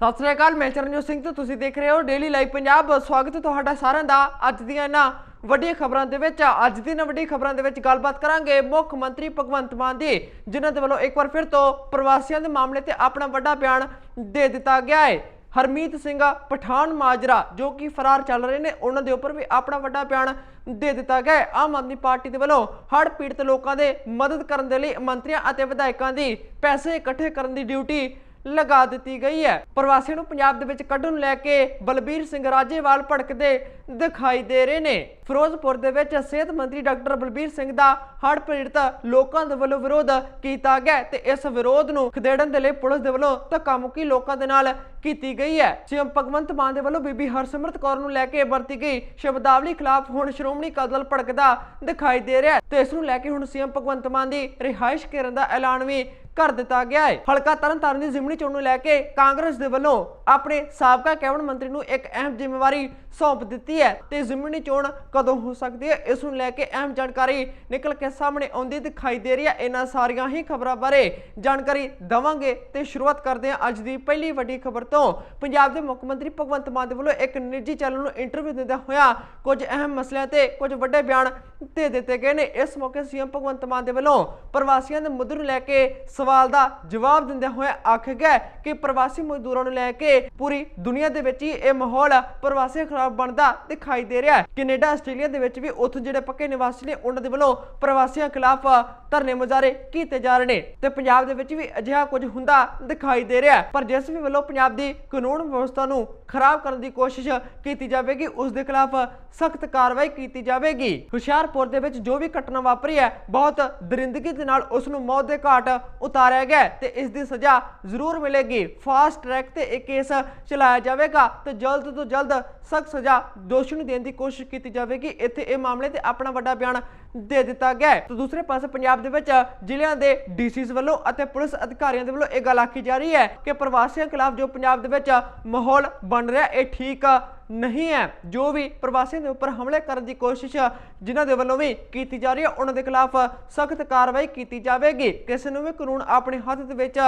ਸਤਿ ਸ੍ਰੀ ਅਕਾਲ, ਮੈਂ ਚਰਨਜੋਤ ਸਿੰਘ ਤੇ ਤੁਸੀਂ ਦੇਖ ਰਹੇ ਹੋ ਡੇਲੀ ਲਾਈਵ ਪੰਜਾਬ ਸਵਾਗਤ ਹੈ ਤੁਹਾਡਾ ਸਾਰਿਆਂ ਦਾ ਅੱਜ ਦੀਆਂ ਇਹਨਾਂ ਵੱਡੀਆਂ ਖਬਰਾਂ ਦੇ ਵਿੱਚ। ਅੱਜ ਦੀ ਇਹਨਾਂ ਵੱਡੀ ਖਬਰਾਂ ਦੇ ਵਿੱਚ ਗੱਲਬਾਤ ਕਰਾਂਗੇ ਮੁੱਖ ਮੰਤਰੀ ਭਗਵੰਤ ਮਾਨ ਦੀ, ਜਿਨ੍ਹਾਂ ਦੇ ਵੱਲੋਂ ਇੱਕ ਵਾਰ ਫਿਰ ਤੋਂ ਪ੍ਰਵਾਸੀਆਂ ਦੇ ਮਾਮਲੇ ਤੇ ਆਪਣਾ ਵੱਡਾ ਬਿਆਨ ਦੇ ਦਿੱਤਾ ਗਿਆ ਹੈ। ਹਰਮੀਤ ਸਿੰਘ ਪਠਾਨ ਮਾਜਰਾ, ਜੋ ਕਿ ਫਰਾਰ ਚੱਲ ਰਹੇ ਨੇ, ਉਹਨਾਂ ਦੇ ਉੱਪਰ ਵੀ ਆਪਣਾ ਵੱਡਾ ਬਿਆਨ ਦੇ ਦਿੱਤਾ ਗਿਆ ਹੈ। ਆਮ ਆਦਮੀ ਪਾਰਟੀ ਦੇ ਵੱਲੋਂ ਹੜ੍ਹ ਪੀੜਤ ਲੋਕਾਂ ਦੇ ਮਦਦ ਕਰਨ ਦੇ ਲਈ ਮੰਤਰੀਆਂ ਅਤੇ ਵਿਧਾਇਕਾਂ ਦੀ ਪੈਸੇ ਇਕੱਠੇ ਕਰਨ ਦੀ ਡਿਊਟੀ ਲਗਾ ਦਿੱਤੀ ਗਈ ਹੈ। ਪ੍ਰਵਾਸੀਆਂ ਨੂੰ ਪੰਜਾਬ ਦੇ ਵਿੱਚ ਕੱਢਣ ਲੈ ਕੇ ਬਲਬੀਰ ਸਿੰਘ ਰਾਜੇਵਾਲ ਭੜਕਦੇ ਦਿਖਾਈ ਦੇ ਰਹੇ ਨੇ। ਫਿਰੋਜ਼ਪੁਰ ਦੇ ਵਿੱਚ ਸਿਹਤ ਮੰਤਰੀ ਡਾਕਟਰ ਬਲਬੀਰ ਸਿੰਘ ਦਾ ਹੜ੍ਹ ਪੀੜਤ ਲੋਕਾਂ ਦੇ ਵੱਲੋਂ ਵਿਰੋਧ ਕੀਤਾ ਗਿਆ ਤੇ ਇਸ ਵਿਰੋਧ ਨੂੰ ਖਦੇੜਨ ਦੇ ਲਈ ਪੁਲਿਸ ਦੇ ਵੱਲੋਂ ਧੱਕਾਮੁੱਕੀ ਲੋਕਾਂ ਦੇ ਨਾਲ ਕੀਤੀ ਗਈ ਹੈ। ਸੀਐਮ ਭਗਵੰਤ ਮਾਨ ਦੇ ਵੱਲੋਂ ਬੀਬੀ ਹਰਸਿਮਰਤ ਕੌਰ ਨੂੰ ਲੈ ਕੇ ਵਰਤੀ ਗਈ ਸ਼ਬਦਾਵਲੀ ਖਿਲਾਫ ਹੁਣ ਸ਼੍ਰੋਮਣੀ ਅਕਾਲੀ ਦਲ ਭੜਕਦਾ ਦਿਖਾਈ ਦੇ ਰਿਹਾ ਤੇ ਇਸ ਨੂੰ ਲੈ ਕੇ ਹੁਣ ਸੀਐਮ ਭਗਵੰਤ ਮਾਨ ਦੀ ਰਿਹਾਇਸ਼ ਕਰਨ ਦਾ ਐਲਾਨ ਵੀ ਕਰ ਦਿੱਤਾ ਗਿਆ ਹੈ। ਹਲਕਾ ਤਰਨਤਾਰਨ ਦੀ ਜ਼ਿਮਨੀ ਚੋਣ ਨੂੰ ਲੈ ਕੇ ਕਾਂਗਰਸ ਦੇ ਵੱਲੋਂ ਆਪਣੇ ਸਾਬਕਾ ਕੈਬਨਿਟ ਮੰਤਰੀ ਨੂੰ ਇੱਕ ਅਹਿਮ ਜ਼ਿੰਮੇਵਾਰੀ ਸੌਂਪ ਦਿੱਤੀ ਹੈ ਤੇ ਜ਼ਿਮਨੀ ਚੋਣ ਕਦੋਂ ਹੋ ਸਕਦੀ ਹੈ, ਇਸ ਨੂੰ ਲੈ ਕੇ ਅਹਿਮ ਜਾਣਕਾਰੀ ਨਿਕਲ ਕੇ ਸਾਹਮਣੇ ਆਉਂਦੀ ਦਿਖਾਈ ਦੇ ਰਹੀ ਹੈ। ਇਹਨਾਂ ਸਾਰੀਆਂ ਹੀ ਖਬਰਾਂ ਬਾਰੇ ਜਾਣਕਾਰੀ ਦਵਾਂਗੇ ਤੇ ਸ਼ੁਰੂਆਤ ਕਰਦੇ ਹਾਂ ਅੱਜ ਦੀ ਪਹਿਲੀ ਵੱਡੀ ਖਬਰ ਤੋਂ। ਪੰਜਾਬ ਦੇ ਮੁੱਖ ਮੰਤਰੀ ਭਗਵੰਤ ਮਾਨ ਦੇ ਵੱਲੋਂ ਇੱਕ ਨਿੱਜੀ ਚੈਨਲ ਨੂੰ ਇੰਟਰਵਿਊ ਦਿੰਦਿਆਂ ਹੋਇਆ ਕੁਝ ਅਹਿਮ ਮਸਲਿਆਂ ਤੇ ਕੁਝ ਵੱਡੇ ਬਿਆਨ ਦੇ ਦਿੱਤੇ ਗਏ ਨੇ। ਇਸ ਮੌਕੇ ਸੀਐਮ ਭਗਵੰਤ ਮਾਨ ਦੇ ਵੱਲੋਂ ਪ੍ਰਵਾਸੀਆਂ ਦੇ ਮੁੱਦੇ ਨੂੰ ਲੈ ਕੇ ਸਵਾਲ ਦਾ ਜਵਾਬ ਦਿੰਦਿਆਂ ਹੋਇਆ ਆਖਿਆ ਗਿਆ ਕਿ ਪ੍ਰਵਾਸੀ ਮਜ਼ਦੂਰਾਂ ਨੂੰ ਲੈ ਕੇ ਪੂਰੀ ਦੁਨੀਆ ਦੇ ਵਿੱਚ ਹੀ ਇਹ ਮਾਹੌਲ ਪ੍ਰਵਾਸੀਆਂ ਖਿਲਾਫ ਬਣਦਾ ਦਿਖਾਈ ਦੇ ਰਿਹਾ ਹੈ। ਕੈਨੇਡਾ, ਆਸਟ੍ਰੇਲੀਆ ਦੇ ਵਿੱਚ ਵੀ ਉੱਥੇ ਜਿਹੜੇ ਪੱਕੇ ਨਿਵਾਸੀ ਨੇ, ਉਹਨਾਂ ਦੇ ਵੱਲੋਂ ਪ੍ਰਵਾਸੀਆਂ ਖਿਲਾਫ ਧਰਨੇ ਮੁਜ਼ਾਹਰੇ ਕੀਤੇ ਜਾ ਰਹੇ ਨੇ ਤੇ ਪੰਜਾਬ ਦੇ ਵਿੱਚ ਵੀ ਅਜਿਹਾ ਕੁਝ ਹੁੰਦਾ ਦਿਖਾਈ ਦੇ ਰਿਹਾ ਹੈ। ਪਰ ਜਿਸ ਵੀ ਵੱਲੋਂ ਪੰਜਾਬ ਦੀ ਕਾਨੂੰਨ ਵਿਵਸਥਾ ਨੂੰ ਖਰਾਬ ਕਰਨ ਦੀ ਕੋਸ਼ਿਸ਼ ਕੀਤੀ ਜਾਵੇਗੀ, ਉਸ ਦੇ ਖਿਲਾਫ ਸਖਤ ਕਾਰਵਾਈ ਕੀਤੀ ਜਾਵੇਗੀ। ਹੁਸ਼ਿਆਰਪੁਰ ਦੇ ਵਿੱਚ ਜੋ ਵੀ ਘਟਨਾ ਵਾਪਰੀ ਹੈ, ਬਹੁਤ ਦਰਿੰਦਗੀ ਦੇ ਨਾਲ ਉਸ ਨੂੰ ਮੌਤ ਦੇ ਘਾਟ ਉਤਾਰਿਆ ਗਿਆ ਤੇ ਇਸ ਦੀ ਸਜ਼ਾ ਜ਼ਰੂਰ ਮਿਲੇਗੀ। ਫਾਸਟ ਟਰੈਕ ਤੇ ਇਹ ਕੇਸ ਚਲਾਇਆ ਜਾਵੇਗਾ ਤੇ ਜਲਦ ਤੋਂ ਜਲਦ ਸਖਤ ਸਜ਼ਾ ਦੋਸ਼ੀ ਨੂੰ ਦੇਣ ਦੀ ਕੋਸ਼ਿਸ਼ ਕੀਤੀ ਜਾਵੇਗੀ। ਇੱਥੇ ਇਹ ਮਾਮਲੇ ਤੇ ਆਪਣਾ ਵੱਡਾ ਬਿਆਨ ਦੇ ਦਿੱਤਾ ਗਿਆ ਤੇ ਦੂਸਰੇ ਪਾਸੇ ਪੰਜਾਬ ਦੇ ਵਿੱਚ ਜ਼ਿਲ੍ਹਿਆਂ ਦੇ ਡੀਸੀਸ ਵੱਲੋਂ ਅਤੇ ਪੁਲਿਸ ਅਧਿਕਾਰੀਆਂ ਦੇ ਵੱਲੋਂ ਇਹ ਗੱਲ ਆਖੀ ਜਾ ਰਹੀ ਹੈ ਕਿ ਪ੍ਰਵਾਸੀਆਂ ਖਿਲਾਫ ਜੋ ਪੰਜਾਬ ਦੇ ਵਿੱਚ ਮਾਹੌਲ ਬਣ ਰਿਹਾ, ਇਹ ਠੀਕ ਨਹੀਂ ਹੈ। ਜੋ ਵੀ ਪ੍ਰਵਾਸੀਆਂ ਦੇ ਉੱਪਰ ਹਮਲੇ ਕਰਨ ਦੀ ਕੋਸ਼ਿਸ਼ ਜਿਨ੍ਹਾਂ ਦੇ ਵੱਲੋਂ ਵੀ ਕੀਤੀ ਜਾ ਰਹੀ ਹੈ, ਉਹਨਾਂ ਦੇ ਖਿਲਾਫ ਸਖਤ ਕਾਰਵਾਈ ਕੀਤੀ ਜਾਵੇਗੀ। ਕਿਸੇ ਨੂੰ ਵੀ ਕਾਨੂੰਨ ਆਪਣੇ ਹੱਥ ਦੇ ਵਿੱਚ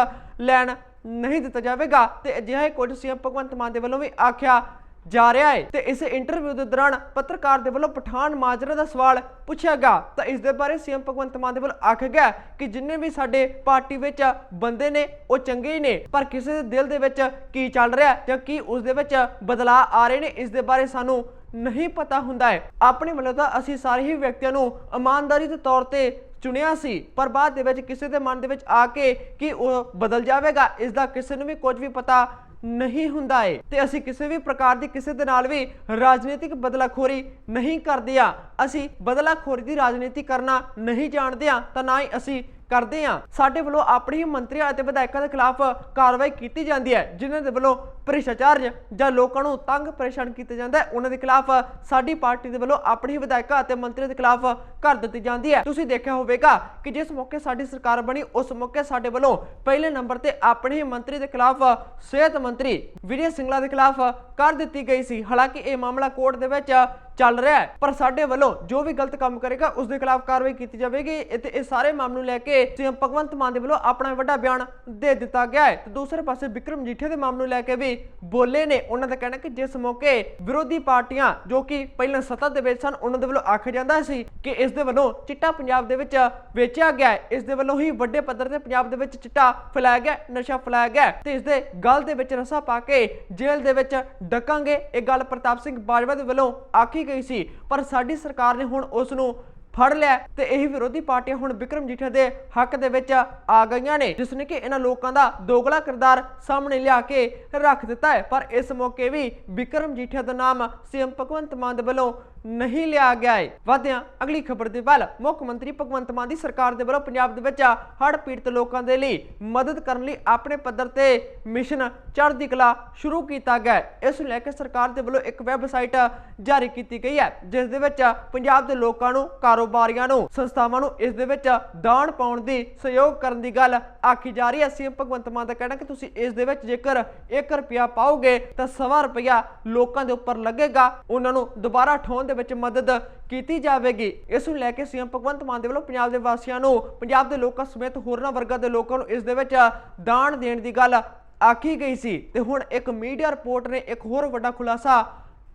ਲੈਣ ਨਹੀਂ ਦਿੱਤਾ ਜਾਵੇਗਾ। ਤੇ ਅਜਿਹਾ ਹੀ ਕੁਝ ਸੀਐਮ ਭਗਵੰਤ ਮਾਨ ਦੇ ਵੱਲੋਂ ਵੀ ਆਖਿਆ ਜਾ ਰਿਹਾ ਹੈ। ਤੇ ਇਸ ਇੰਟਰਵਿਊ ਦੇ ਦੌਰਾਨ ਪੱਤਰਕਾਰ ਦੇ ਵੱਲੋਂ ਪਠਾਨ ਮਾਜਰਾ ਦਾ ਸਵਾਲ ਪੁੱਛਿਆ ਗਿਆ। ਤਾਂ ਇਸ ਦੇ ਬਾਰੇ ਸੀਐਮ ਭਗਵੰਤ ਮਾਨ ਦੇ ਵੱਲੋਂ ਆਖਿਆ ਗਿਆ ਕਿ ਜਿੰਨੇ ਵੀ ਸਾਡੇ ਪਾਰਟੀ ਵਿੱਚ ਬੰਦੇ ਨੇ, ਉਹ ਚੰਗੇ ਹੀ ਨੇ। ਪਰ ਕਿਸੇ ਦੇ ਦਿਲ ਦੇ ਵਿੱਚ ਕੀ ਚੱਲ ਰਿਹਾ ਜਾਂ ਕੀ ਉਸ ਦੇ ਵਿੱਚ ਬਦਲਾਅ ਆ ਰਹੇ ਨੇ, ਇਸ ਦੇ ਬਾਰੇ ਸਾਨੂੰ ਨਹੀਂ ਪਤਾ ਹੁੰਦਾ ਹੈ। ਆਪਣੇ ਵੱਲੋਂ ਤਾਂ ਅਸੀਂ ਸਾਰੇ ਹੀ ਵਿਅਕਤੀਆਂ ਨੂੰ ਇਮਾਨਦਾਰੀ ਦੇ ਤੌਰ ਤੇ ਚੁਣਿਆ ਸੀ। ਪਰ ਬਾਅਦ ਦੇ ਵਿੱਚ ਕਿਸੇ ਦੇ ਮਨ ਦੇ ਵਿੱਚ ਆ ਕੇ ਕਿ ਉਹ ਬਦਲ ਜਾਵੇਗਾ, ਇਸ ਦਾ ਕਿਸੇ ਨੂੰ ਵੀ ਕੁਝ ਵੀ ਪਤਾ ਨਹੀਂ ਹੁੰਦਾ ਏ। ਤੇ ਅਸੀਂ ਕਿਸੇ ਵੀ ਪ੍ਰਕਾਰ ਦੀ ਕਿਸੇ ਦੇ ਨਾਲ ਵੀ ਰਾਜਨੀਤਿਕ ਬਦਲਾਖੋਰੀ ਨਹੀਂ ਕਰਦੇ ਆ। ਅਸੀਂ ਬਦਲਾਖੋਰੀ ਦੀ ਰਾਜਨੀਤੀ ਕਰਨਾ ਨਹੀਂ ਜਾਣਦੇ ਆ, ਤਾਂ ਨਾ ਹੀ ਅਸੀਂ ਕਰਦੇ ਆ ਸਾਡੇ ਵੱਲੋਂ ਆਪਣੇ ਹੀ ਮੰਤਰੀਆਂ ਅਤੇ ਵਿਧਾਇਕਾਂ ਦੇ ਖਿਲਾਫ ਕਾਰਵਾਈ ਕੀਤੀ ਜਾਂਦੀ ਹੈ, ਜਿਨ੍ਹਾਂ ਦੇ ਵੱਲੋਂ ਭ੍ਰਿਸ਼ਟਾਚਾਰ ਜਾਂ ਲੋਕਾਂ ਨੂੰ ਤੰਗ ਪਰੇਸ਼ਾਨ ਕੀਤਾ ਜਾਂਦਾ ਹੈ। ਉਹਨਾਂ ਦੇ ਖਿਲਾਫ ਸਾਡੀ ਪਾਰਟੀ ਦੇ ਵੱਲੋਂ ਆਪਣੇ ਹੀ ਵਿਧਾਇਕਾਂ ਅਤੇ ਮੰਤਰੀਆਂ ਦੇ ਖਿਲਾਫ ਕਰ ਦਿੱਤੀ ਜਾਂਦੀ ਹੈ। ਤੁਸੀਂ ਦੇਖਿਆ ਹੋਵੇਗਾ ਕਿ ਜਿਸ ਮੌਕੇ ਸਾਡੀ ਸਰਕਾਰ ਬਣੀ, ਉਸ ਮੌਕੇ ਸਾਡੇ ਵੱਲੋਂ ਪਹਿਲੇ ਨੰਬਰ ਤੇ ਆਪਣੇ ਹੀ ਮੰਤਰੀ ਦੇ ਖਿਲਾਫ ਸਿਹਤ ਮੰਤਰੀ ਵਿਜੇ ਸਿੰਗਲਾ ਦੇ ਖਿਲਾਫ ਕਰ ਦਿੱਤੀ ਗਈ ਸੀ। ਹਾਲਾਂਕਿ ਇਹ ਮਾਮਲਾ ਕੋਰਟ ਦੇ ਵਿੱਚ ਚੱਲ ਰਿਹਾ ਹੈ। ਪਰ ਸਾਡੇ ਵੱਲੋਂ ਜੋ ਵੀ ਗਲਤ ਕੰਮ ਕਰੇਗਾ, ਉਸ ਦੇ ਖਿਲਾਫ ਕਾਰਵਾਈ ਕੀਤੀ ਜਾਵੇਗੀ। ਅਤੇ ਇਹ ਸਾਰੇ ਮਾਮਲੇ ਨੂੰ ਲੈ ਕੇ ਸੀਐਮ ਭਗਵੰਤ ਮਾਨ ਦੇ ਵੱਲੋਂ ਆਪਣਾ ਵੱਡਾ ਬਿਆਨ ਦੇ ਦਿੱਤਾ ਗਿਆ ਹੈ। ਤੇ ਦੂਸਰੇ ਪਾਸੇ ਵਿਕਰਮ ਜੀਠੇ ਦੇ ਮਾਮਲੇ ਨੂੰ ਲੈ ਕੇ ਵੀ ਬੋਲੇ ਨੇ। ਉਹਨਾਂ ਦਾ ਕਹਿਣਾ ਕਿ ਜਿਸ ਮੌਕੇ ਵਿਰੋਧੀ ਪਾਰਟੀਆਂ, ਜੋ ਕਿ ਪਹਿਲਾਂ ਸੱਤਾ ਦੇ ਵਿੱਚ ਸਨ, ਉਹਨਾਂ ਦੇ ਵੱਲੋਂ ਆਖਿਆ ਜਾਂਦਾ ਸੀ ਕਿ ਇਸ ਦੇ ਵੱਲੋਂ ਚਿੱਟਾ ਪੰਜਾਬ ਦੇ ਵਿੱਚ ਵੇਚਿਆ ਗਿਆ ਹੈ। ਇਸ ਦੇ ਵੱਲੋਂ ਹੀ ਵੱਡੇ ਪੱਧਰ ਤੇ ਪੰਜਾਬ ਦੇ ਵਿੱਚ ਚਿੱਟਾ ਫੈਲਾਇਆ ਗਿਆ ਨਸ਼ਾ ਫੈਲਾਇਆ ਗਿਆ ਤੇ ਇਸ ਦੇ ਗਲ ਦੇ ਵਿੱਚ ਰਸਾ ਪਾ ਕੇ ਜੇਲ੍ਹ ਦੇ ਵਿੱਚ ਡਕਾਂਗੇ। ਇਹ ਗੱਲ ਪ੍ਰਤਾਪ ਸਿੰਘ ਬਾਜਵਾ ਦੇ ਵੱਲੋਂ ਆਖੀ ਗਈ ਸੀ, ਪਰ ਸਾਡੀ ਸਰਕਾਰ ਨੇ ਹੁਣ ਉਸ ਨੂੰ ਫੜ ਲਿਆ ਤੇ ਇਹ ਵਿਰੋਧੀ ਪਾਰਟੀਆਂ ਹੁਣ ਵਿਕਰਮ ਜੀਠਾ ਦੇ ਹੱਕ ਦੇ ਵਿੱਚ ਆ ਗਈਆਂ ਨੇ, ਜਿਸ ਨੇ ਕਿ ਇਹਨਾਂ ਲੋਕਾਂ ਦਾ ਦੋਗਲਾ ਕਿਰਦਾਰ ਸਾਹਮਣੇ ਲਿਆ ਕੇ ਰੱਖ ਦਿੱਤਾ ਹੈ। ਪਰ ਇਸ ਮੌਕੇ ਵੀ ਵਿਕਰਮ ਜੀਠਾ ਦਾ ਨਾਮ ਸੀਐਮ ਭਗਵੰਤ ਮਾਨ ਦੇ ਵੱਲੋਂ ਨਹੀਂ ਲਿਆ ਗਿਆ ਹੈ ਵਧਿਆਂ, ਅਗਲੀ ਖਬਰ ਦੇ ਵੱਲ ਮੁੱਖ ਮੰਤਰੀ ਭਗਵੰਤ ਮਾਨ ਦੀ ਸਰਕਾਰ ਦੇ ਵੱਲੋਂ ਪੰਜਾਬ ਦੇ ਵਿੱਚ ਹੜ੍ਹ ਪੀੜਤ ਲੋਕਾਂ ਦੇ ਲਈ ਮਦਦ ਕਰਨ ਲਈ ਆਪਣੇ ਪੱਧਰ ਤੇ ਮਿਸ਼ਨ ਚੜ੍ਹਦੀ ਕਲਾ ਸ਼ੁਰੂ ਕੀਤਾ ਗਿਆ ਹੈ ਇਸ ਨੂੰ ਲੈ ਕੇ ਸਰਕਾਰ ਦੇ ਵੱਲੋਂ ਇੱਕ ਵੈਬਸਾਈਟ ਜਾਰੀ ਕੀਤੀ ਗਈ ਹੈ ਜਿਸ ਦੇ ਵਿੱਚ ਪੰਜਾਬ ਦੇ ਲੋਕਾਂ ਨੂੰ, ਕਾਰੋਬਾਰੀਆਂ ਨੂੰ, ਸੰਸਥਾਵਾਂ ਨੂੰ ਇਸ ਦੇ ਵਿੱਚ ਦਾਨ ਪਾਉਣ ਦੀ ਸਹਿਯੋਗ ਕਰਨ ਦੀ ਗੱਲ ਆਖੀ ਜਾ ਰਹੀ ਹੈ ਸੀਐਮ ਭਗਵੰਤ ਮਾਨ ਦਾ ਕਹਿਣਾ ਕਿ ਤੁਸੀਂ ਇਸ ਦੇ ਵਿੱਚ ਜੇਕਰ 1 ਰੁਪਿਆ ਪਾਓਗੇ ਤਾਂ ਸਵਾ ਰੁਪਿਆ ਲੋਕਾਂ ਦੇ ਉੱਪਰ ਲੱਗੇਗਾ, ਉਹਨਾਂ ਨੂੰ ਦੁਬਾਰਾ ਠੋਣ ਦੇ ਵਿੱਚ ਮਦਦ ਕੀਤੀ ਜਾਵੇਗੀ। ਇਸ ਨੂੰ ਲੈ ਕੇ ਸੀਐਮ ਭਗਵੰਤ ਮਾਨ ਦੇ ਵੱਲੋਂ ਪੰਜਾਬ ਦੇ ਵਾਸੀਆਂ ਨੂੰ, ਪੰਜਾਬ ਦੇ ਲੋਕਾਂ ਸਮੇਤ ਹੋਰਨਾਂ ਵਰਗਾਂ ਦੇ ਲੋਕਾਂ ਨੂੰ ਇਸ ਦੇ ਵਿੱਚ ਦਾਨ ਦੇਣ ਦੀ ਗੱਲ ਆਖੀ ਗਈ ਸੀ। ਤੇ ਹੁਣ ਇੱਕ ਮੀਡੀਆ ਰਿਪੋਰਟ ਨੇ ਇੱਕ ਹੋਰ ਵੱਡਾ ਖੁਲਾਸਾ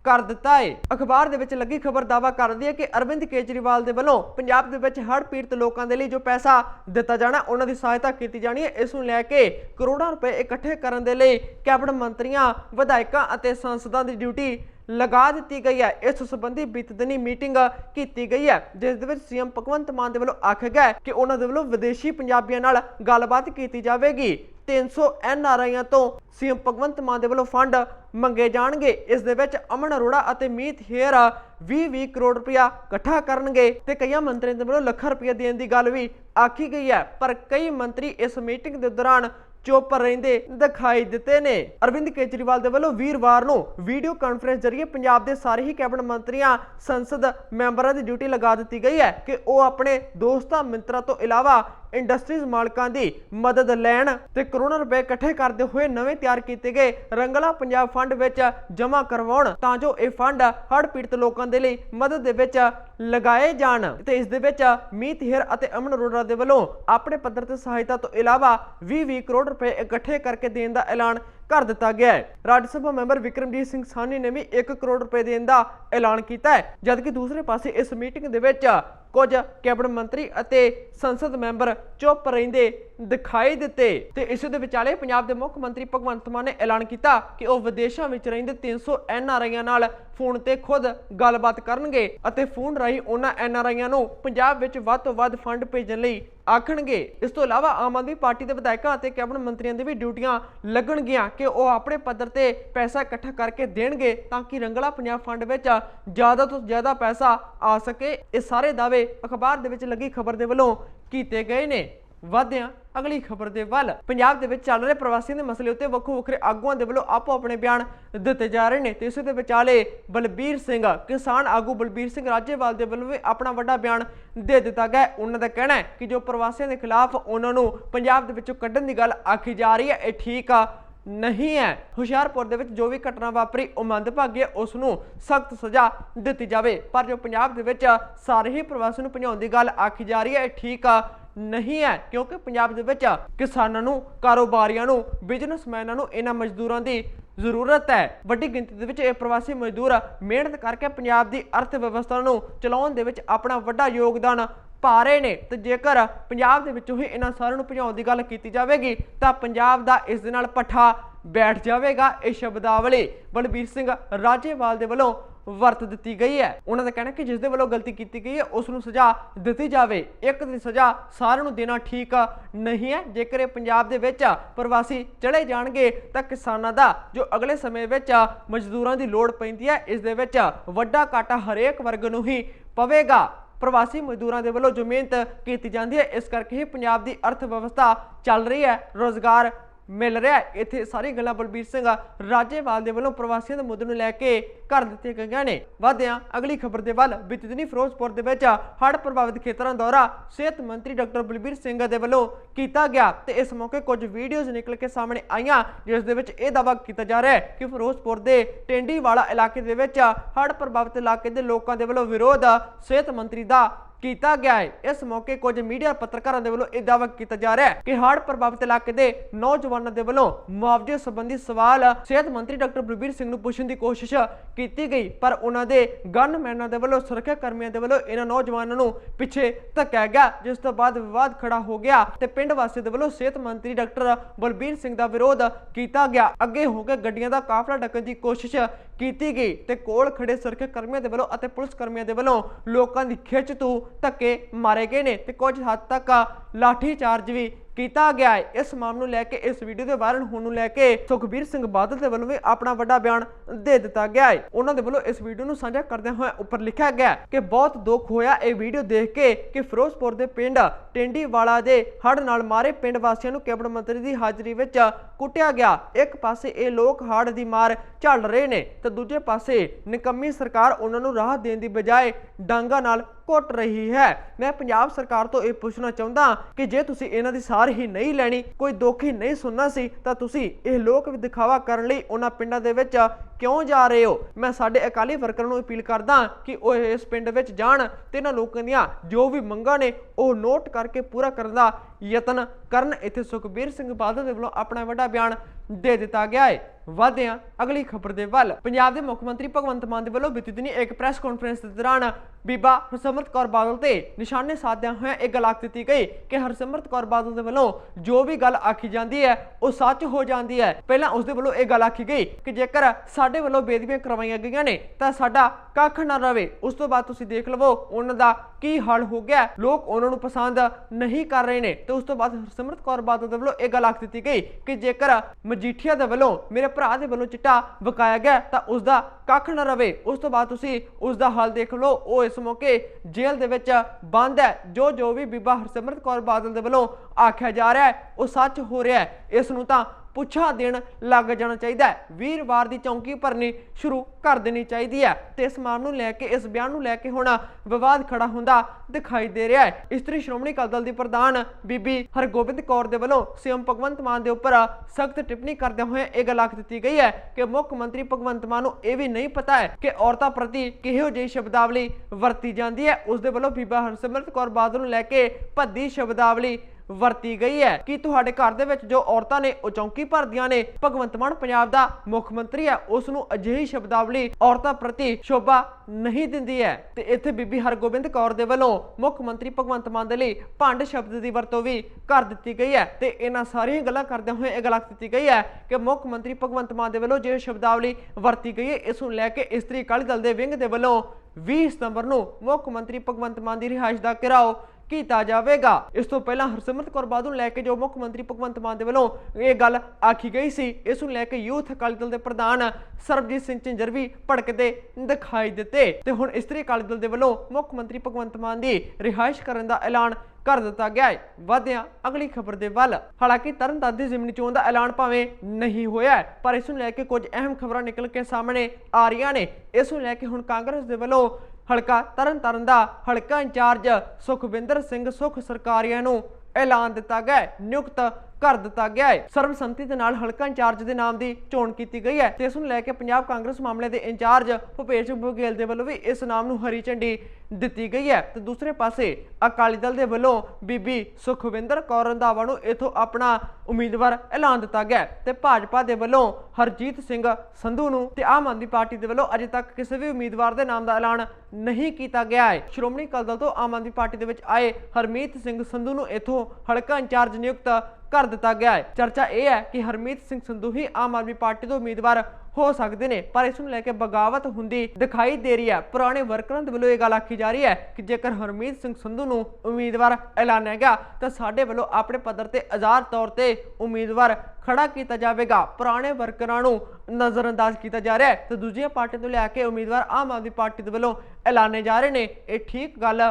ਕਰ ਦਿੱਤਾ ਹੈ ਅਖਬਾਰ ਦੇ ਵਿੱਚ ਲੱਗੀ ਖਬਰ ਦਾਵਾ ਕਰਦੀ ਹੈ ਕਿ ਅਰਵਿੰਦ ਕੇਜਰੀਵਾਲ ਦੇ ਵੱਲੋਂ ਪੰਜਾਬ ਦੇ ਵਿੱਚ ਹੜ੍ਹ ਪੀੜਤ ਲੋਕਾਂ ਦੇ ਲਈ ਜੋ ਪੈਸਾ ਦਿੱਤਾ ਜਾਣਾ, ਉਹਨਾਂ ਦੀ ਸਹਾਇਤਾ ਕੀਤੀ ਜਾਣੀ ਹੈ। ਇਸ ਨੂੰ ਲੈ ਕੇ ਕਰੋੜਾਂ ਰੁਪਏ ਇਕੱਠੇ ਕਰਨ ਦੇ ਲਈ ਕੈਬਨਿਟ ਮੰਤਰੀਆਂ, ਵਿਧਾਇਕਾਂ ਅਤੇ ਸੰਸਦਾਂ ਦੀ ਡਿਊਟੀ ਲਗਾ ਦਿੱਤੀ ਗਈ ਹੈ। ਇਸ ਸੰਬੰਧੀ ਬੀਤਦਨੀ ਮੀਟਿੰਗ ਕੀਤੀ ਗਈ ਹੈ, ਜਿਸ ਦੇ ਵਿੱਚ ਸੀਐਮ ਭਗਵੰਤ ਮਾਨ ਦੇ ਵੱਲੋਂ ਆਖਿਆ ਗਿਆ ਕਿ ਉਹਨਾਂ ਦੇ ਵੱਲੋਂ ਵਿਦੇਸ਼ੀ ਪੰਜਾਬੀਆਂ ਨਾਲ ਗੱਲਬਾਤ ਕੀਤੀ ਜਾਵੇਗੀ। 300 ਐਨਆਰਆਈਆਂ ਤੋਂ ਸੀਐਮ ਭਗਵੰਤ ਮਾਨ ਦੇ ਵੱਲੋਂ ਫੰਡ ਮੰਗੇ ਜਾਣਗੇ। ਇਸ ਦੇ ਵਿੱਚ ਅਮਨ ਅਰੋੜਾ ਅਤੇ ਮੀਤ ਹੇਰ 20-20 ਕਰੋੜ ਰੁਪਇਆ ਇਕੱਠਾ ਕਰਨਗੇ ਤੇ ਕਈਆਂ ਮੰਤਰੀਆਂ ਦੇ ਵੱਲੋਂ ਲੱਖਾਂ ਰੁਪਇਆ ਦੇਣ ਦੀ ਗੱਲ ਵੀ ਆਖੀ ਗਈ ਹੈ। ਪਰ ਕਈ ਮੰਤਰੀ ਇਸ ਮੀਟਿੰਗ ਦੇ ਦੌਰਾਨ ਚੁੱਪ ਰਹਿੰਦੇ ਦਿਖਾਈ ਦਿੱਤੇ ਨੇ। ਅਰਵਿੰਦ ਕੇਜਰੀਵਾਲ ਦੇ ਵੱਲੋਂ ਵੀਰਵਾਰ ਨੂੰ ਵੀਡੀਓ ਕਾਨਫਰੰਸ ਜ਼ਰੀਏ ਪੰਜਾਬ ਦੇ ਸਾਰੇ ਹੀ ਕੈਬਨਿਟ ਮੰਤਰੀਆਂ, ਸੰਸਦ ਮੈਂਬਰਾਂ ਦੀ ਡਿਊਟੀ ਲਗਾ ਦਿੱਤੀ ਗਈ ਹੈ ਕਿ ਉਹ ਆਪਣੇ ਦੋਸਤਾਂ, ਮਿੱਤਰਾਂ ਤੋਂ ਇਲਾਵਾ ਇੰਡਸਟਰੀਜ਼ ਮਾਲਕਾਂ ਦੀ ਮਦਦ ਲੈਣ ਤੇ ਕਰੋੜਾਂ ਰੁਪਏ ਇਕੱਠੇ ਕਰਦੇ ਹੋਏ ਨਵੇਂ ਤਿਆਰ ਕੀਤੇ ਗਏ ਰੰਗਲਾ ਪੰਜਾਬ ਫੰਡ ਵਿੱਚ ਜਮ੍ਹਾਂ ਕਰਵਾਉਣ ਤਾਂ ਜੋ ਇਹ ਫੰਡ ਹੜ੍ਹ ਪੀੜਤ ਲੋਕਾਂ ਦੇ ਲਈ ਮਦਦ ਦੇ ਵਿੱਚ ਲਗਾਏ ਜਾਣ ਤੇ ਇਸ ਦੇ ਵਿੱਚ ਮੀਤ ਹੇਰ ਅਤੇ ਅਮਨ ਅਰੋੜਾ ਦੇ ਵੱਲੋਂ ਆਪਣੇ ਪੱਧਰ ਤੇ ਸਹਾਇਤਾ ਤੋਂ ਇਲਾਵਾ 20-20 ਕਰੋੜ ਰੁਪਏ ਇਕੱਠੇ ਕਰਕੇ ਦੇਣ ਦਾ ਐਲਾਨ ਕਰ ਦਿੱਤਾ ਗਿਆ ਹੈ। ਰਾਜ ਸਭਾ ਮੈਂਬਰ ਵਿਕਰਮਜੀਤ ਸਿੰਘ ਸਾਨੀ ਨੇ ਵੀ 1 ਕਰੋੜ ਰੁਪਏ ਦੇਣ ਦਾ ਐਲਾਨ ਕੀਤਾ ਹੈ, ਜਦਕਿ ਦੂਸਰੇ ਪਾਸੇ ਇਸ ਮੀਟਿੰਗ ਦੇ ਵਿੱਚ ਕੁਝ ਕੈਬਨਿਟ ਮੰਤਰੀ ਅਤੇ ਸੰਸਦ ਮੈਂਬਰ ਚੁੱਪ ਰਹਿੰਦੇ ਦਿਖਾਈ ਦਿੱਤੇ ਤੇ ਇਸ ਦੇ ਵਿਚਾਲੇ ਪੰਜਾਬ ਦੇ ਮੁੱਖ ਮੰਤਰੀ ਭਗਵੰਤ ਮਾਨ ਨੇ ਐਲਾਨ ਕੀਤਾ ਕਿ ਉਹ ਵਿਦੇਸ਼ਾਂ ਵਿੱਚ ਰਹਿੰਦੇ 300 ਆਈਆਂ ਨਾਲ ਫੋਨ ਤੇ ਖੁਦ ਗੱਲਬਾਤ ਕਰਨਗੇ ਅਤੇ ਫੋਨ ਰਾਹੀਂ ਉਹਨਾਂ ਐੱਨ ਆਰ ਆਈਆਂ ਨੂੰ ਪੰਜਾਬ ਵਿੱਚ ਵੱਧ ਤੋਂ ਵੱਧ ਫੰਡ ਭੇਜਣ ਲਈ ਆਖਣਗੇ। ਇਸ ਤੋਂ ਇਲਾਵਾ ਆਮ ਆਦਮੀ ਪਾਰਟੀ ਦੇ ਵਿਧਾਇਕਾਂ ਅਤੇ ਕੈਬਨਿਟ ਮੰਤਰੀਆਂ ਦੀ ਵੀ ਡਿਊਟੀਆਂ ਲੱਗਣਗੀਆਂ ਕਿ ਉਹ ਆਪਣੇ ਪੱਧਰ ਤੇ ਪੈਸਾ ਇਕੱਠਾ ਕਰਕੇ ਦੇਣਗੇ ਤਾਂ ਕਿ ਰੰਗਲਾ ਪੰਜਾਬ ਫੰਡ ਵਿੱਚ ਜ਼ਿਆਦਾ ਤੋਂ ਜ਼ਿਆਦਾ ਪੈਸਾ ਆ ਸਕੇ। ਇਹ ਸਾਰੇ ਦਾਅਵੇ ਅਖਬਾਰ ਦੇ ਵਿੱਚ ਲੱਗੀ ਖਬਰ ਦੇ ਵੱਲੋਂ ਕੀਤੇ ਗਏ ਨੇ। ਵਧਿਆਂ ਅਗਲੀ ਖਬਰ ਦੇ ਵੱਲ। ਪੰਜਾਬ ਦੇ ਵਿੱਚ ਚੱਲ ਰਹੇ ਪ੍ਰਵਾਸੀਆਂ ਦੇ ਮਸਲੇ ਉੱਤੇ ਵੱਖੋ ਵੱਖਰੇ ਆਗੂਆਂ ਦੇ ਵੱਲੋਂ ਆਪੋ ਆਪਣੇ ਬਿਆਨ ਦਿੱਤੇ ਜਾ ਰਹੇ ਨੇ ਤੇ ਇਸੇ ਦੇ ਵਿਚਾਲੇ ਬਲਬੀਰ ਸਿੰਘ, ਕਿਸਾਨ ਆਗੂ ਬਲਬੀਰ ਸਿੰਘ ਰਾਜੇਵਾਲ ਦੇ ਵੱਲੋਂ ਵੀ ਆਪਣਾ ਵੱਡਾ ਬਿਆਨ ਦੇ ਦਿੱਤਾ ਗਿਆ ਉਹਨਾਂ ਦਾ ਕਹਿਣਾ ਹੈ ਕਿ ਜੋ ਪ੍ਰਵਾਸੀਆਂ ਦੇ ਖਿਲਾਫ ਉਹਨਾਂ ਨੂੰ ਪੰਜਾਬ ਦੇ ਵਿੱਚੋਂ ਕੱਢਣ ਦੀ ਗੱਲ ਆਖੀ ਜਾ ਰਹੀ ਹੈ, ਇਹ ਠੀਕ ਆ, ਨਹੀਂ ਹੈ। ਹੁਸ਼ਿਆਰਪੁਰ ਦੇ ਵਿੱਚ ਜੋ ਵੀ ਘਟਨਾ ਵਾਪਰੀ, ਉਹ ਮੰਦਭਾਗੀ ਹੈ, ਉਸ ਨੂੰ ਸਖਤ ਸਜ਼ਾ ਦਿੱਤੀ ਜਾਵੇ। ਪਰ ਜੋ ਪੰਜਾਬ ਦੇ ਵਿੱਚ ਸਾਰੇ ਹੀ ਪ੍ਰਵਾਸੀ ਨੂੰ ਭਜਾਉਣ ਦੀ ਗੱਲ ਆਖੀ ਜਾ ਰਹੀ ਹੈ, ਇਹ ਠੀਕ ਆ ਨਹੀਂ ਹੈ, ਕਿਉਂਕਿ ਪੰਜਾਬ ਦੇ ਵਿੱਚ ਕਿਸਾਨਾਂ ਨੂੰ, ਕਾਰੋਬਾਰੀਆਂ ਨੂੰ ਬਿਜ਼ਨਸਮੈਨਾਂ ਨੂੰ ਇਹਨਾਂ ਮਜ਼ਦੂਰਾਂ ਦੀ ਜ਼ਰੂਰਤ ਹੈ। ਵੱਡੀ ਗਿਣਤੀ ਦੇ ਵਿੱਚ ਇਹ ਪ੍ਰਵਾਸੀ ਮਜ਼ਦੂਰ ਮਿਹਨਤ ਕਰਕੇ ਪੰਜਾਬ ਦੀ ਅਰਥ ਵਿਵਸਥਾ ਨੂੰ ਚਲਾਉਣ ਦੇ ਵਿੱਚ ਆਪਣਾ ਵੱਡਾ ਯੋਗਦਾਨ ਪਾ ਰਹੇ ਨੇ। ਤੇ ਜੇਕਰ ਪੰਜਾਬ ਦੇ ਵਿੱਚੋਂ ਹੀ ਇਹਨਾਂ ਸਾਰਿਆਂ ਨੂੰ ਭਜਾਉਣ ਦੀ ਗੱਲ ਕੀਤੀ ਜਾਵੇਗੀ, ਤਾਂ ਪੰਜਾਬ ਦਾ ਇਸ ਦੇ ਨਾਲ ਪੱਠਾ ਬੈਠ ਜਾਵੇਗਾ। ਇਹ ਸ਼ਬਦਾਵਲੀ ਬਲਬੀਰ ਸਿੰਘ ਰਾਜੇਵਾਲ ਦੇ ਵੱਲੋਂ ਵਰਤ ਦਿੱਤੀ ਗਈ ਹੈ। ਉਹਨਾਂ ਦਾ ਕਹਿਣਾ ਕਿ ਜਿਸ ਦੇ ਵੱਲੋਂ ਗਲਤੀ ਕੀਤੀ ਗਈ ਹੈ, ਉਸ ਨੂੰ ਸਜ਼ਾ ਦਿੱਤੀ ਜਾਵੇ। ਇੱਕ ਦੀ ਸਜ਼ਾ ਸਾਰਿਆਂ ਨੂੰ ਦੇਣਾ ਠੀਕ ਨਹੀਂ ਹੈ। ਜੇਕਰ ਇਹ ਪੰਜਾਬ ਦੇ ਵਿੱਚ ਪ੍ਰਵਾਸੀ ਚਲੇ ਜਾਣਗੇ, ਤਾਂ ਕਿਸਾਨਾਂ ਦਾ ਜੋ ਅਗਲੇ ਸਮੇਂ ਵਿੱਚ ਮਜ਼ਦੂਰਾਂ ਦੀ ਲੋੜ ਪੈਂਦੀ ਹੈ, ਇਸ ਦੇ ਵਿੱਚ ਵੱਡਾ ਘਾਟਾ ਹਰੇਕ ਵਰਗ ਨੂੰ ਹੀ ਪਵੇਗਾ। ਪ੍ਰਵਾਸੀ ਮਜ਼ਦੂਰਾਂ ਦੇ ਵੱਲੋਂ ਜੋ ਮਿਹਨਤ ਕੀਤੀ ਜਾਂਦੀ ਹੈ, ਇਸ ਕਰਕੇ ਹੀ ਪੰਜਾਬ ਦੀ ਅਰਥ ਵਿਵਸਥਾ ਚੱਲ ਰਹੀ ਹੈ, ਰੋਜ਼ਗਾਰ ਮਿਲ ਰਿਹਾ ਇੱਥੇ ਸਾਰੀ ਗੱਲਾਂ ਬਲਬੀਰ ਸਿੰਘ ਰਾਜੇਵਾਲ ਦੇ ਵੱਲੋਂ ਪ੍ਰਵਾਸੀਆਂ ਦੇ ਮੁੱਦੇ ਨੂੰ ਲੈ ਕੇ ਕਰ ਦਿੱਤੀਆਂ ਗਈਆਂ ਨੇ। ਵਧਿਆਂ, ਅਗਲੀ ਖਬਰ ਦੇ ਵੱਲ ਬੀਤਦਨੀ ਫਿਰੋਜ਼ਪੁਰ ਦੇ ਵਿੱਚ ਹੜ੍ਹ ਪ੍ਰਭਾਵਿਤ ਖੇਤਰਾਂ ਦੌਰਾ ਸਿਹਤ ਮੰਤਰੀ ਡਾਕਟਰ ਬਲਬੀਰ ਸਿੰਘ ਦੇ ਵੱਲੋਂ ਕੀਤਾ ਗਿਆ ਤੇ ਇਸ ਮੌਕੇ ਕੁਝ ਵੀਡੀਓਜ਼ ਨਿਕਲ ਕੇ ਸਾਹਮਣੇ ਆਈਆਂ, ਜਿਸ ਦੇ ਵਿੱਚ ਇਹ ਦਾਅਵਾ ਕੀਤਾ ਜਾ ਰਿਹਾ ਹੈ ਕਿ ਫਿਰੋਜ਼ਪੁਰ ਦੇ ਟੈਂਡੀਵਾਲਾ ਇਲਾਕੇ ਦੇ ਵਿੱਚ ਹੜ੍ਹ ਪ੍ਰਭਾਵਿਤ ਇਲਾਕੇ ਦੇ ਲੋਕਾਂ ਦੇ ਵੱਲੋਂ ਵਿਰੋਧ ਸਿਹਤ ਮੰਤਰੀ ਦਾ ਕੀਤਾ ਗਿਆ ਹੈ। ਇਸ ਮੌਕੇ ਕੁਝ ਮੀਡੀਆ ਪੱਤਰਕਾਰਾਂ ਦੇ ਵੱਲੋਂ ਇਹ ਦਾਅਵਾ ਕੀਤਾ ਜਾ ਰਿਹਾ ਹੈ ਕਿ ਹੜ੍ਹ ਪ੍ਰਭਾਵਿਤ ਇਲਾਕੇ ਦੇ ਨੌਜਵਾਨਾਂ ਦੇ ਵੱਲੋਂ ਮੁਆਵਜ਼ੇ ਸੰਬੰਧੀ ਸਵਾਲ ਸਿਹਤ ਮੰਤਰੀ ਡਾਕਟਰ ਬਲਬੀਰ ਸਿੰਘ ਨੂੰ ਪੁੱਛਣ ਦੀ ਕੋਸ਼ਿਸ਼ ਕੀਤੀ ਗਈ, ਪਰ ਉਹਨਾਂ ਦੇ ਗਨਮੈਨਾਂ ਦੇ ਵੱਲੋਂ ਸੁਰੱਖਿਆ ਕਰਮੀਆਂ ਦੇ ਵੱਲੋਂ ਇਹਨਾਂ ਨੌਜਵਾਨਾਂ ਨੂੰ ਪਿੱਛੇ ਧੱਕਿਆ ਗਿਆ, ਜਿਸ ਤੋਂ ਬਾਅਦ ਵਿਵਾਦ ਖੜਾ ਹੋ ਗਿਆ ਤੇ ਪਿੰਡ ਵਾਸੀ ਦੇ ਵੱਲੋਂ ਸਿਹਤ ਮੰਤਰੀ ਡਾਕਟਰ ਬਲਬੀਰ ਸਿੰਘ ਦਾ ਵਿਰੋਧ ਕੀਤਾ ਗਿਆ। ਅੱਗੇ ਹੋ ਕੇ ਗੱਡੀਆਂ ਦਾ ਕਾਫਲਾ ਡੱਕਣ ਦੀ ਕੋਸ਼ਿਸ਼ ਕੀਤੀ ਗਈ ਤੇ ਕੋਲ ਖੜੇ ਸੁਰੱਖਿਆ ਕਰਮੀਆਂ ਦੇ ਵੱਲੋਂ ਅਤੇ ਪੁਲਿਸ ਕਰਮੀਆਂ ਦੇ ਵੱਲੋਂ ਲੋਕਾਂ ਦੀ ਖਿੱਚ ਤੋਂ ਧੱਕੇ ਮਾਰੇ ਗਏ ਨੇ ਤੇ ਕੁਝ ਹੱਦ ਤੱਕ ਲਾਠੀ ਚਾਰਜ ਵੀ ਕੀਤਾ ਗਿਆ ਹੈ। ਇਸ ਮਾਮਲੇ ਨੂੰ ਲੈ ਕੇ, ਇਸ ਵੀਡੀਓ ਦੇ ਵਾਇਰਲ ਹੋਣ ਨੂੰ ਲੈ ਕੇ ਸੁਖਬੀਰ ਸਿੰਘ ਬਾਦਲ ਦੇ ਵੱਲੋਂ ਵੀ ਆਪਣਾ ਵੱਡਾ ਬਿਆਨ ਦੇ ਦਿੱਤਾ ਗਿਆ ਹੈ। ਉਹਨਾਂ ਦੇ ਵੱਲੋਂ ਇਸ ਵੀਡੀਓ ਨੂੰ ਸਾਂਝਾ ਕਰਦਿਆਂ ਹੋਇਆ ਉੱਪਰ ਲਿਖਿਆ ਗਿਆ ਕਿ ਬਹੁਤ ਦੁੱਖ ਹੋਇਆ। ਇਹ ਵੀਡੀਓ ਦੇਖ ਕੇ ਕਿ ਫਿਰੋਜ਼ਪੁਰ ਦੇ ਪਿੰਡ ਟੈਂਡੀਵਾਲਾ ਦੇ ਹੜ੍ਹ ਨਾਲ ਮਾਰੇ ਪਿੰਡ ਵਾਸੀਆਂ ਨੂੰ ਕੈਬਨਿਟ ਮੰਤਰੀ ਦੀ ਹਾਜ਼ਰੀ ਵਿੱਚ ਕੁੱਟਿਆ ਗਿਆ। ਇੱਕ ਪਾਸੇ ਇਹ ਲੋਕ ਹੜ ਦੀ ਮਾਰ ਝੱਲ ਰਹੇ ਨੇ ਤੇ ਦੂਜੇ ਪਾਸੇ ਨਿਕੰਮੀ ਸਰਕਾਰ ਉਹਨਾਂ ਨੂੰ ਰਾਹਤ ਦੇਣ ਦੀ ਬਜਾਏ ਡਾਂਗਾ ਨਾਲ ਕੁੱਟ ਰਹੀ ਹੈ। ਮੈਂ ਪੰਜਾਬ ਸਰਕਾਰ ਤੋਂ ਇਹ ਪੁੱਛਣਾ ਚਾਹੁੰਦਾ ਕਿ ਜੇ ਤੁਸੀਂ ਇਹਨਾਂ ਦੀ ਸਾਰੀ ਹੀ ਨਹੀਂ ਲੈਣੀ, ਕੋਈ ਦੁੱਖ ਹੀ ਨਹੀਂ ਸੁਣਨਾ ਸੀ, ਤਾਂ ਤੁਸੀਂ ਇਹ ਲੋਕ ਦਿਖਾਵਾ ਕਰਨ ਲਈ ਉਹਨਾਂ ਪਿੰਡਾਂ ਦੇ ਵਿੱਚ ਕਿਉਂ ਜਾ ਰਹੇ ਹੋ? ਮੈਂ ਸਾਡੇ ਅਕਾਲੀ ਵਰਕਰਾਂ ਨੂੰ ਅਪੀਲ ਕਰਦਾ ਕਿ ਉਹ ਇਸ ਪਿੰਡ ਵਿੱਚ ਜਾਣ ਤੇ ਇਹਨਾਂ ਲੋਕਾਂ ਦੀਆਂ ਜੋ ਵੀ ਮੰਗਾਂ ਨੇ ਉਹ ਨੋਟ ਕਰਕੇ ਪੂਰਾ ਕਰਨ ਦਾ ਯਤਨ ਕਰਨ। ਇੱਥੇ ਸੁਖਬੀਰ ਸਿੰਘ ਬਾਦਲ ਦੇ ਵੱਲੋਂ ਆਪਣਾ ਵੱਡਾ ਬਿਆਨ ਦੇ ਦਿੱਤਾ ਗਿਆ ਹੈ। ਵਧਦੇ ਹਾਂ ਅਗਲੀ ਖਬਰ ਦੇ ਵੱਲ। ਪੰਜਾਬ ਦੇ ਮੁੱਖ ਮੰਤਰੀ ਭਗਵੰਤ ਮਾਨ ਦੇ ਵੱਲੋਂ ਬੀਤੀ ਦਿਨੀ ਇੱਕ ਪ੍ਰੈਸ ਕਾਨਫਰੰਸ ਦੇ ਦੌਰਾਨ ਬੀਬਾ ਹਰਸਿਮਰਤ ਕੌਰ ਬਾਦਲ ਤੇ ਨਿਸ਼ਾਨੇ ਸਾਧਦਿਆਂ ਹੋਇਆਂ ਇਹ ਗੱਲ ਆਖ ਦਿੱਤੀ ਗਈ ਕਿ ਹਰਸਿਮਰਤ ਕੌਰ ਬਾਦਲ ਦੇ ਵੱਲੋਂ ਜੋ ਵੀ ਗੱਲ ਆਖੀ ਜਾਂਦੀ ਹੈ, ਉਹ ਸੱਚ ਹੋ ਜਾਂਦੀ ਹੈ। ਪਹਿਲਾਂ ਉਸ ਦੇ ਵੱਲੋਂ ਇਹ ਗੱਲ ਆਖੀ ਗਈ ਕਿ ਜੇਕਰ ਸਾਡੇ ਵੱਲੋਂ ਬੇਦਬੀਆਂ ਕਰਵਾਈਆਂ ਗਈਆਂ ਨੇ, ਤਾਂ ਸਾਡਾ ਕੱਖ ਨਾ ਰਵੇ। ਉਸ ਤੋਂ ਬਾਅਦ ਤੁਸੀਂ ਦੇਖ ਲਵੋ, ਉਹਨਾਂ ਦਾ ਕੀ ਹਾਲ ਹੋ ਗਿਆ। ਲੋਕ ਉਹਨਾਂ ਨੂੰ ਪਸੰਦ ਨਹੀਂ ਕਰ ਰਹੇ ਨੇ। ਤੇ ਉਸ ਤੋਂ ਬਾਅਦ ਹਰਸਿਮਰਤ ਕੌਰ ਬਾਦਲ ਦੇ ਵੱਲੋਂ ਇਹ ਗੱਲ ਆਖ ਦਿੱਤੀ ਗਈ ਕਿ ਜੇਕਰ ਮਜੀਠੀਆ ਦੇ ਵੱਲੋਂ, ਮੇਰੇ ਭਰਾ ਦੇ ਵੱਲੋਂ ਚਿੱਟਾ ਵਿਕਾਇਆ ਗਿਆ, ਤਾਂ ਉਸ ਦਾ ਕੱਖ ਨਾ ਰਵੇ। ਉਸ ਤੋਂ ਬਾਅਦ ਤੁਸੀਂ ਉਸ ਦਾ ਹਾਲ ਦੇਖ ਲਓ। ਉਹ ਇਸ ਮੌਕੇ ਜੇਲ੍ਹ ਦੇ ਵਿੱਚ ਬੰਦ ਹੈ। ਜੋ ਜੋ ਵੀ ਬੀਬਾ ਹਰਸਿਮਰਤ ਕੌਰ ਬਾਦਲ ਦੇ ਵੱਲੋਂ ਆਖਿਆ ਜਾ ਰਿਹਾ ਹੈ, ਉਹ ਸੱਚ ਹੋ ਰਿਹਾ ਹੈ। ਇਸ ਨੂੰ ਤਾਂ ਪੁੱਛਾ ਦੇਣ ਲੱਗ ਜਾਣਾ ਚਾਹੀਦਾ ਹੈ। ਵੀਰਵਾਰ ਦੀ ਚੌਂਕੀ ਭਰਨੀ ਸ਼ੁਰੂ ਕਰ ਦੇਣੀ ਚਾਹੀਦੀ ਹੈ ਤੇ ਇਸ ਮਾਮਲੇ ਨੂੰ ਲੈ ਕੇ, ਇਸ ਬਿਆਨ ਨੂੰ ਲੈ ਕੇ ਹੁਣ ਵਿਵਾਦ ਖੜਾ ਹੁੰਦਾ ਦਿਖਾਈ ਦੇ ਰਿਹਾ ਹੈ। ਇਸਤਰੀ ਸ਼੍ਰੋਮਣੀ ਅਕਾਲੀ ਦਲ ਦੀ ਪ੍ਰਧਾਨ ਬੀਬੀ ਹਰਗੋਬਿੰਦ ਕੌਰ ਦੇ ਵੱਲੋਂ ਸੀਐਮ ਭਗਵੰਤ ਮਾਨ ਦੇ ਉੱਪਰ ਸਖਤ ਟਿੱਪਣੀ ਕਰਦਿਆਂ ਹੋਏ ਇਹ ਗੱਲ ਆਖ ਦਿੱਤੀ ਗਈ ਹੈ ਕਿ ਮੁੱਖ ਮੰਤਰੀ ਭਗਵੰਤ ਮਾਨ ਨੂੰ ਇਹ ਵੀ ਨਹੀਂ ਪਤਾ ਹੈ ਕਿ ਔਰਤਾਂ ਪ੍ਰਤੀ ਕਿਹੋ ਜਿਹੀ ਸ਼ਬਦਾਵਲੀ ਵਰਤੀ ਜਾਂਦੀ ਹੈ। ਉਸ ਦੇ ਵੱਲੋਂ ਬੀਬਾ ਹਰਸਿਮਰਤ ਕੌਰ ਬਾਦਲ ਨੂੰ ਲੈ ਕੇ ਭੱਦੀ ਸ਼ਬਦਾਵਲੀ ਵਰਤੀ ਗਈ ਹੈ ਕਿ ਤੁਹਾਡੇ ਘਰ ਦੇ ਵਿੱਚ ਜੋ ਔਰਤਾਂ ਨੇ ਉਹ ਚੌਂਕੀ ਭਰਦੀਆਂ ਨੇ, ਭਗਵੰਤ ਮਾਨ ਪੰਜਾਬ ਦਾ ਮੁੱਖ ਮੰਤਰੀ ਹੈ ਉਸ ਨੂੰ ਅਜਿਹੀ ਸ਼ਬਦਾਵਲੀ ਔਰਤਾਂ ਪ੍ਰਤੀ ਸ਼ੋਭਾ ਨਹੀਂ ਦਿੰਦੀ ਹੈ। ਤੇ ਇੱਥੇ ਬੀਬੀ ਹਰਗੋਬਿੰਦ ਕੌਰ ਦੇ ਵੱਲੋਂ ਮੁੱਖ ਮੰਤਰੀ ਭਗਵੰਤ ਮਾਨ ਦੇ ਲਈ ਭੰਡ ਸ਼ਬਦ ਦੀ ਵਰਤੋਂ ਵੀ ਕਰ ਦਿੱਤੀ ਗਈ ਹੈ। ਤੇ ਇਹਨਾਂ ਸਾਰੀਆਂ ਗੱਲਾਂ ਕਰਦਿਆਂ ਹੋਏ ਇਹ ਗੱਲ ਆਖ ਦਿੱਤੀ ਗਈ ਹੈ ਕਿ ਮੁੱਖ ਮੰਤਰੀ ਭਗਵੰਤ ਮਾਨ ਦੇ ਵੱਲੋਂ ਜਿਹੜੀ ਸ਼ਬਦਾਵਲੀ ਵਰਤੀ ਗਈ ਹੈ, ਇਸ ਨੂੰ ਲੈ ਕੇ ਇਸਤਰੀ ਅਕਾਲੀ ਦਲ ਦੇ ਵਿੰਗ ਦੇ ਵੱਲੋਂ 20 ਸਤੰਬਰ ਨੂੰ ਮੁੱਖ ਮੰਤਰੀ ਭਗਵੰਤ ਮਾਨ ਦੀ ਰਿਹਾਇਸ਼ ਦਾ ਘਿਰਾਓ ਕੀਤਾ ਜਾਵੇਗਾ। ਇਸ ਤੋਂ ਪਹਿਲਾਂ ਹਰਸਿਮਰਤ ਕੌਰ ਬਾਦਲ ਨੂੰ ਲੈ ਕੇ ਜੋ ਮੁੱਖ ਮੰਤਰੀ ਭਗਵੰਤ ਮਾਨ ਦੇ ਵੱਲੋਂ ਇਹ ਗੱਲ ਆਖੀ ਗਈ ਸੀ, ਇਸ ਨੂੰ ਲੈ ਕੇ ਯੂਥ ਅਕਾਲੀ ਦਲ ਦੇ ਪ੍ਰਧਾਨ ਸਰਬਜੀਤ ਸਿੰਘ ਝਿੰਜਰ ਵੀ ਭੜਕਦੇ ਦਿਖਾਈ ਦਿੱਤੇ ਤੇ ਹੁਣ ਇਸਤਰੀ ਅਕਾਲੀ ਦਲ ਦੇ ਵੱਲੋਂ ਮੁੱਖ ਮੰਤਰੀ ਭਗਵੰਤ ਮਾਨ ਦੀ ਰਿਹਾਇਸ਼ ਕਰਨ ਦਾ ਐਲਾਨ ਕਰ ਦਿੱਤਾ ਗਿਆ ਹੈ। ਵਧਿਆ ਅਗਲੀ ਖਬਰ ਦੇ ਵੱਲ। ਹਾਲਾਂਕਿ ਤਰਨਤਾਰਨ ਦੀ ਜ਼ਿਮਨੀ ਚੋਣ ਦਾ ਐਲਾਨ ਭਾਵੇਂ ਨਹੀਂ ਹੋਇਆ ਪਰ ਇਸ ਨੂੰ ਲੈ ਕੇ ਕੁਝ ਅਹਿਮ ਖਬਰਾਂ ਨਿਕਲ ਕੇ ਸਾਹਮਣੇ ਆ ਰਹੀਆਂ ਨੇ। ਇਸ ਨੂੰ ਲੈ ਕੇ ਹੁਣ ਕਾਂਗਰਸ ਦੇ ਵੱਲੋਂ ਹਲਕਾ ਤਰਨਤਾਰਨ ਦਾ ਹਲਕਾ ਇੰਚਾਰਜ ਸੁਖਵਿੰਦਰ ਸਿੰਘ ਸੁਖ ਸਰਕਾਰੀਆ ਨੂੰ ਐਲਾਨ ਦਿੱਤਾ ਗਿਆ। ਨਿਯੁਕਤ ਕਰ ਦਿੱਤਾ ਗਿਆ ਹੈ। ਸਰਬਸੰਮਤੀ ਦੇ ਨਾਲ ਹਲਕਾ ਇੰਚਾਰਜ ਦੇ ਨਾਮ ਦੀ ਚੋਣ ਕੀਤੀ ਗਈ ਹੈ ਤੇ ਇਸ ਨੂੰ ਲੈ ਕੇ ਪੰਜਾਬ ਕਾਂਗਰਸ ਮਾਮਲੇ ਦੇ ਇੰਚਾਰਜ ਭੁਪੇਸ਼ ਬਘੇਲ ਦੇ ਵੱਲੋਂ ਵੀ ਇਸ ਨਾਮ ਨੂੰ ਹਰੀ ਝੰਡੀ ਦਿੱਤੀ ਗਈ ਹੈ। ਤੇ ਦੂਸਰੇ ਪਾਸੇ ਅਕਾਲੀ ਦਲ ਦੇ ਵੱਲੋਂ ਬੀਬੀ ਸੁਖਵਿੰਦਰ ਕੌਰ ਰੰਧਾਵਾ ਨੂੰ ਇਥੋਂ ਆਪਣਾ ਉਮੀਦਵਾਰ ਐਲਾਨ ਦਿੱਤਾ ਗਿਆ ਹੈ ਤੇ ਭਾਜਪਾ ਦੇ ਵੱਲੋਂ ਹਰਜੀਤ ਸਿੰਘ ਸੰਧੂ ਨੂੰ ਤੇ ਆਮ ਆਦਮੀ ਪਾਰਟੀ ਦੇ ਵੱਲੋਂ ਅਜੇ ਤੱਕ ਕਿਸੇ ਵੀ ਉਮੀਦਵਾਰ ਦੇ ਨਾਮ ਦਾ ਐਲਾਨ ਨਹੀਂ ਕੀਤਾ ਗਿਆ ਹੈ। ਸ਼੍ਰੋਮਣੀ ਅਕਾਲੀ ਦਲ ਤੋਂ ਆਮ ਆਦਮੀ ਪਾਰਟੀ ਦੇ ਵਿੱਚ ਆਏ ਹਰਮੀਤ ਸਿੰਘ ਸੰਧੂ ਨੂੰ ਇਥੋਂ ਹਲਕਾ ਇੰਚਾਰਜ ਨਿਯੁਕਤ ਕਰ ਦਿੱਤਾ ਗਿਆ ਹੈ। ਚਰਚਾ ਇਹ ਹੈ ਕਿ ਹਰਮੀਤ ਸਿੰਘ ਸੰਧੂ ਹੀ ਆਮ ਆਦਮੀ ਪਾਰਟੀ ਤੋਂ ਉਮੀਦਵਾਰ ਹੋ ਸਕਦੇ ਨੇ, ਪਰ ਇਸ ਨੂੰ ਲੈ ਕੇ ਬਗਾਵਤ ਹੁੰਦੀ ਦਿਖਾਈ ਦੇ ਰਹੀ ਹੈ। ਪੁਰਾਣੇ ਵਰਕਰਾਂ ਦੇ ਵੱਲੋਂ ਇਹ ਗੱਲ ਆਖੀ ਜਾ ਰਹੀ ਹੈ ਕਿ ਜੇਕਰ ਹਰਮੀਤ ਸਿੰਘ ਸੰਧੂ ਨੂੰ ਉਮੀਦਵਾਰ ਐਲਾਨਿਆ ਗਿਆ, ਤਾਂ ਸਾਡੇ ਵੱਲੋਂ ਆਪਣੇ ਪੱਧਰ ਤੇ ਆਜ਼ਾਦ ਤੌਰ ਤੇ ਉਮੀਦਵਾਰ ਖੜਾ ਕੀਤਾ ਜਾਵੇਗਾ। ਪੁਰਾਣੇ ਵਰਕਰਾਂ ਨੂੰ ਨਜ਼ਰਅੰਦਾਜ਼ ਕੀਤਾ ਜਾ ਰਿਹਾ ਹੈ। ਤੇ ਦੂਜੀਆਂ ਪਾਰਟੀਆਂ ਤੋਂ ਲੈ ਕੇ ਉਮੀਦਵਾਰ ਆਮ ਆਦਮੀ ਪਾਰਟੀ ਦੇ ਵੱਲੋਂ ਐਲਾਨੇ ਜਾ ਰਹੇ ਨੇ। ਇਹ ਠੀਕ ਗੱਲ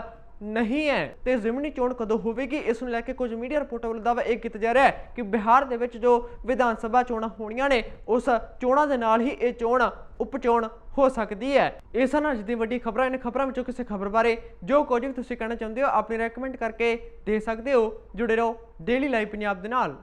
ਨਹੀਂ ਹੈ। ਤੇ ਜ਼ਿਮਨੀ ਚੋਣ ਕਦੋਂ ਹੋਵੇਗੀ? ਇਸ ਨੂੰ ਲੈ ਕੇ ਕੁਝ ਮੀਡੀਆ ਰਿਪੋਰਟਾਂ ਵੱਲੋਂ ਦਾਅਵਾ ਇਹ ਕੀਤਾ ਜਾ ਰਿਹਾ ਹੈ ਕਿ ਬਿਹਾਰ ਦੇ ਵਿੱਚ ਜੋ ਵਿਧਾਨ ਸਭਾ ਚੋਣਾਂ ਹੋਣੀਆਂ ਨੇ, ਉਸ ਚੋਣਾਂ ਦੇ ਨਾਲ ਹੀ ਇਹ ਚੋਣ ਉਪ ਚੋਣ ਹੋ ਸਕਦੀ ਹੈ। ਇਹ ਸਨ ਅੱਜ ਦੀ ਵੱਡੀ ਖਬਰਾਂ ਇਹਨਾਂ ਖਬਰਾਂ ਵਿੱਚੋਂ ਕਿਸੇ ਖਬਰ ਬਾਰੇ ਜੋ ਕੁਝ ਵੀ ਤੁਸੀਂ ਕਹਿਣਾ ਚਾਹੁੰਦੇ ਹੋ, ਆਪਣੀ ਰეკਮੈਂਡ ਕਰਕੇ ਦੇ ਸਕਦੇ ਹੋ। ਜੁੜੇ ਰਹੋ ਡੇਲੀ ਲਾਈਵ ਪੰਜਾਬ ਦੇ ਨਾਲ।